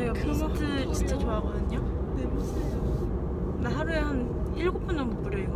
저희가 미스트 진짜 좋아하거든요. 네. 나 하루에 한 7번 정도 뿌려 이거.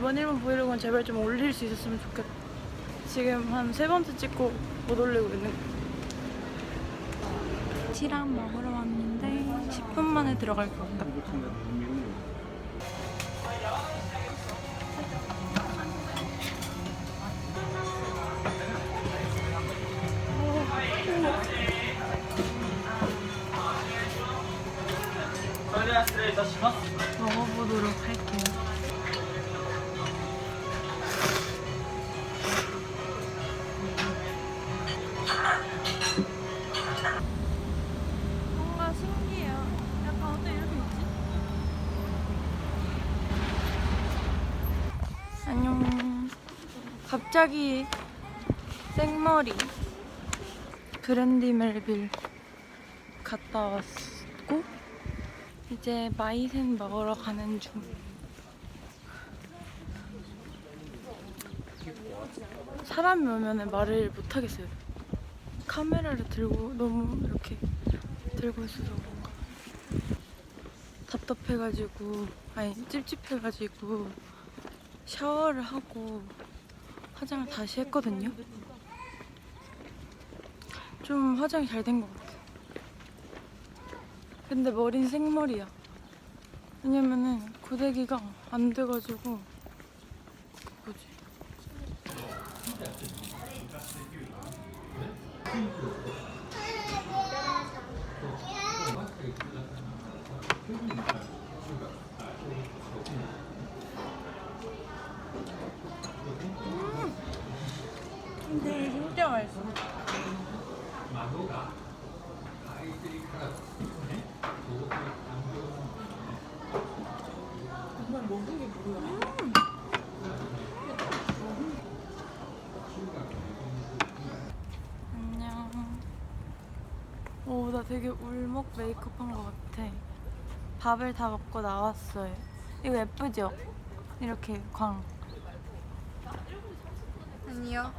이번 일본 브이로그는 제발 좀 올릴 수 있었으면 좋겠다 지금 한 세 번째 찍고 못 올리고 있는 티랑 먹으러 왔는데 10분 만에 들어갈 것 같다. 먹어보도록 할게요 갑자기 생머리 브랜디 멜빌 갔다 왔고 이제 마이센 먹으러 가는 중. 사람이 오면 말을 못 하겠어요. 카메라를 들고 너무 이렇게 들고 있어서 뭔가 답답해가지고 아니 찝찝해가지고 샤워를 하고 화장을 다시 했거든요. 좀 화장이 잘 된 것 같아. 근데 머리는 생머리야. 왜냐면은 고데기가 안 돼가지고 그 뭐지? 근데 진짜 맛있어. 안녕. 오, 나 되게 울먹 메이크업 한 것 같아. 밥을 다 먹고 나왔어요. 이거 예쁘죠? 이렇게 광. 아니요.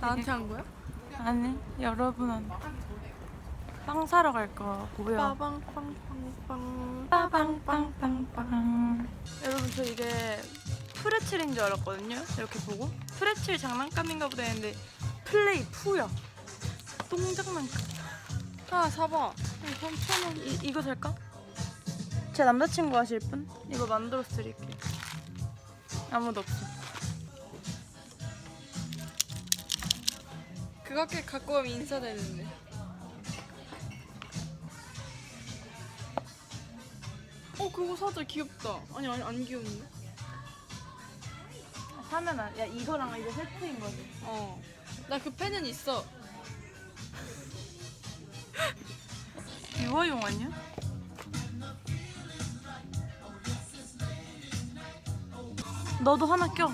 나한테 한 거야? 아니, 여러분은 빵 사러 갈 거고요. 빠방빵빵빵. 빠방빵빵빵. 여러분 저 이게 프레첼인 줄 알았거든요. 이렇게 보고 프레첼 장난감인가 보다 했는데 플레이 푸야. 똥장난감. 하나 사봐. 3,000원. 이, 이거 살까? 제 남자친구 하실 분? 이거 만들어 드릴게요. 아무도 없어. 꽤 갖고 가면 인사되는데. 어, 그거 사자. 귀엽다. 아니, 아니, 안 귀엽네. 사면 안, 야 이거랑 이거 세트인 거지. 어. 나 그 펜은 있어. 유아용 아니야? 너도 하나 껴.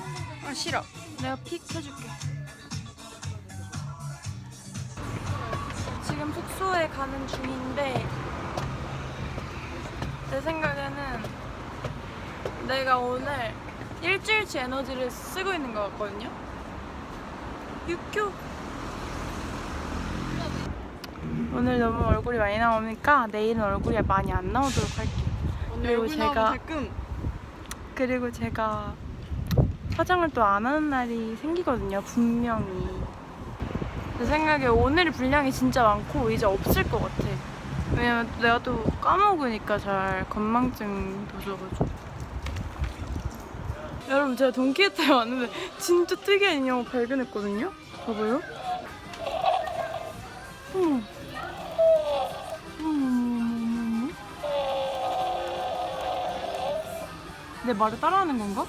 아, 싫어. 내가 픽 해줄게. 지금 숙소에 가는 중인데 내 생각에는 내가 오늘 일주일치 에너지를 쓰고 있는 것 같거든요. 육교. 오늘 너무 얼굴이 많이 나오니까 내일은 얼굴이 많이 안 나오도록 할게요. 그리고 제가- 그리고 제가 화장을 또 안 하는 날이 생기거든요, 분명히. 제 생각에 오늘 분량이 진짜 많고 이제 없을 것 같아. 왜냐면 내가 또 까먹으니까 잘 건망증 도져가지고. 여러분 제가 돈키호테에 왔는데 진짜 특이한 인형을 발견했거든요. 봐봐요. 내 말을 따라하는 건가?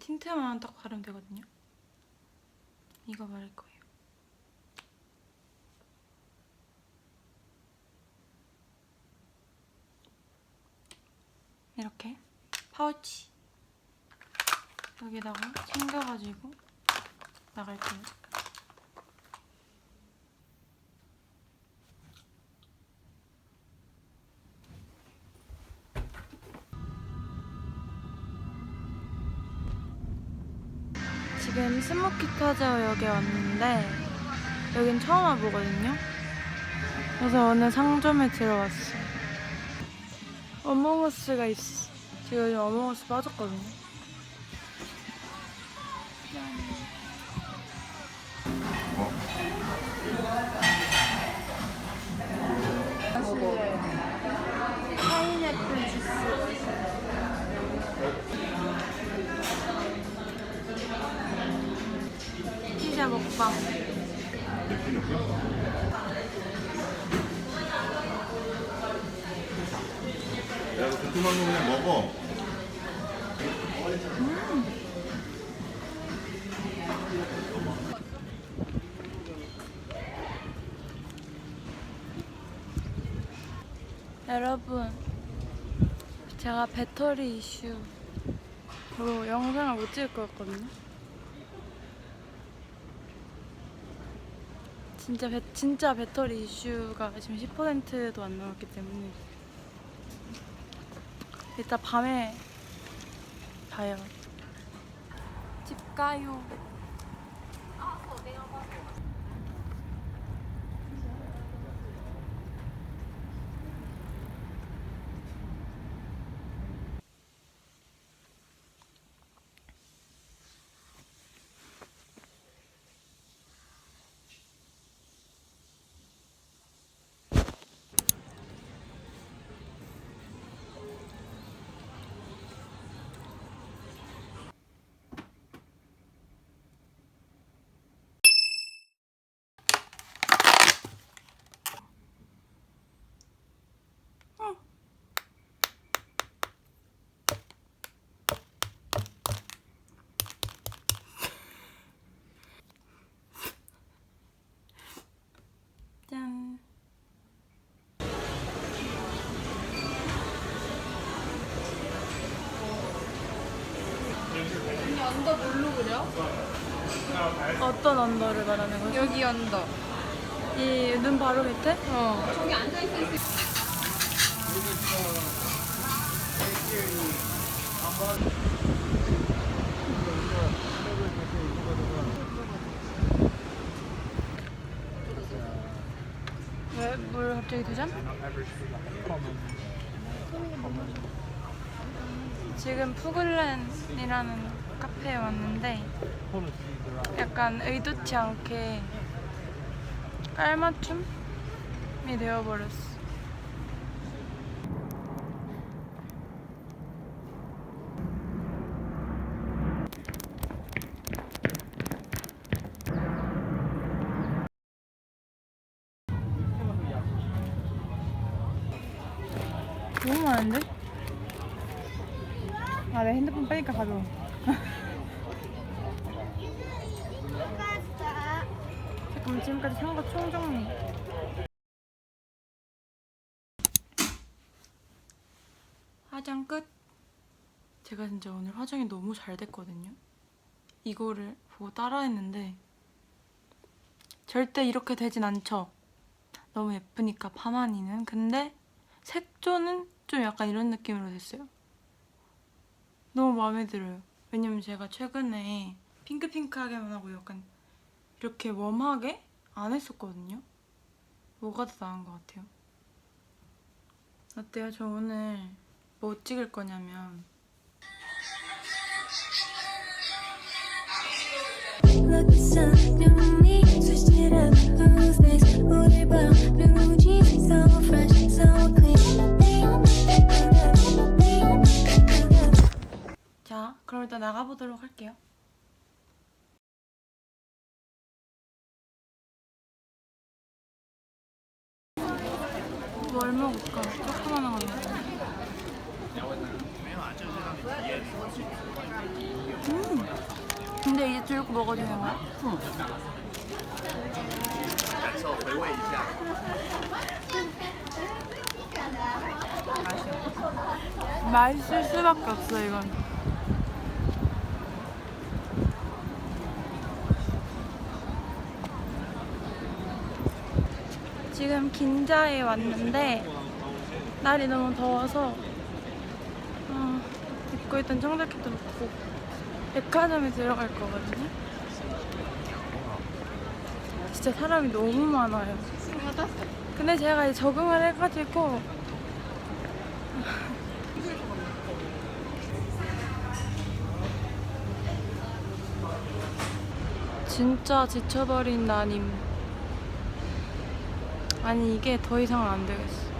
힌트만 딱 바르면 되거든요. 이거 바를 거예요. 이렇게 파우치 여기다가 챙겨가지고 나갈게요. 스모키 타자역에 왔는데 여긴 처음 와보거든요. 그래서 어느 상점에 들어왔어. 어몽어스가 있어. 제가 요즘 어몽어스 빠졌거든요. 피자 먹방. 야, 이거 두툼한 거 그냥 먹어. 여러분, 제가 배터리 이슈로 영상을 못 찍을 거였거든요. 진짜 배, 진짜 배터리 이슈가 지금 10%도 안 남았기 때문에 이따 밤에 봐요. 집 가요. 언더 뭘로 그려? 어떤 언더를 말하는 거지? 여기 언더. 이 눈 바로 밑에? 어. 왜? 물 갑자기 두 잔? 지금 푸글렌이라는 카페에 왔는데 약간 의도치 않게 깔맞춤이 되어버렸어. 너무 많은데? 아, 내 핸드폰 빼니까 가벼워. 잠깐만, 지금까지 산 거 총 정리. 화장 끝. 제가 진짜 오늘 화장이 너무 잘 됐거든요. 이거를 보고 따라했는데 절대 이렇게 되진 않죠. 너무 예쁘니까 파마니는. 근데 색조는 좀 약간 이런 느낌으로 됐어요. 너무 마음에 들어요. 왜냐면 제가 최근에 핑크핑크하게만 하고 약간 이렇게 웜하게 안 했었거든요. 뭐가 더 나은 것 같아요? 어때요? 저 오늘 뭐 찍을 거냐면 그럼 일단 나가보도록 할게요. 뭘 먹을까? 조그만한 거 음. 근데 이제 들고 먹어도 되는 거야? 응. 맛있을 수밖에 없어 이건. 지금 긴자에 왔는데 날이 너무 더워서 어, 입고 있던 청자켓도 벗고 백화점에 들어갈 거거든요. 진짜 사람이 너무 많아요. 근데 제가 이제 적응을 해가지고 진짜 지쳐버린 나님. 아니 이게 더 이상은 안 되겠어.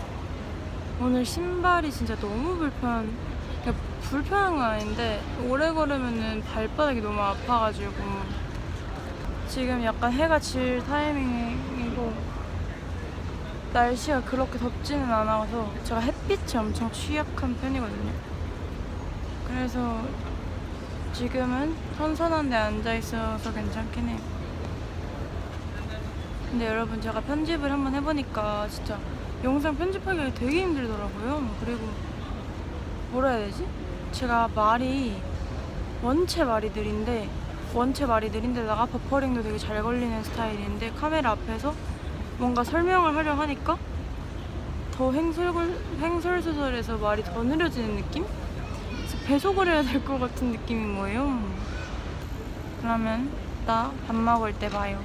오늘 신발이 진짜 너무 불편. 그러니까 불편한 건 아닌데 오래 걸으면은 발바닥이 너무 아파가지고 지금 약간 해가 질 타이밍이고 날씨가 그렇게 덥지는 않아서 제가 햇빛에 엄청 취약한 편이거든요. 그래서 지금은 선선한 데 앉아 있어서 괜찮긴 해요. 근데 여러분 제가 편집을 한번 해보니까 진짜 영상 편집하기가 되게 힘들더라고요. 그리고 뭐라 해야 되지? 제가 말이 원체 말이 느린데 원체 말이 느린데다가 버퍼링도 되게 잘 걸리는 스타일인데 카메라 앞에서 뭔가 설명을 하려 하니까 더 횡설골, 횡설수설해서 말이 더 느려지는 느낌? 배속을 해야 될 것 같은 느낌인 거예요. 그러면 이따 밥 먹을 때 봐요.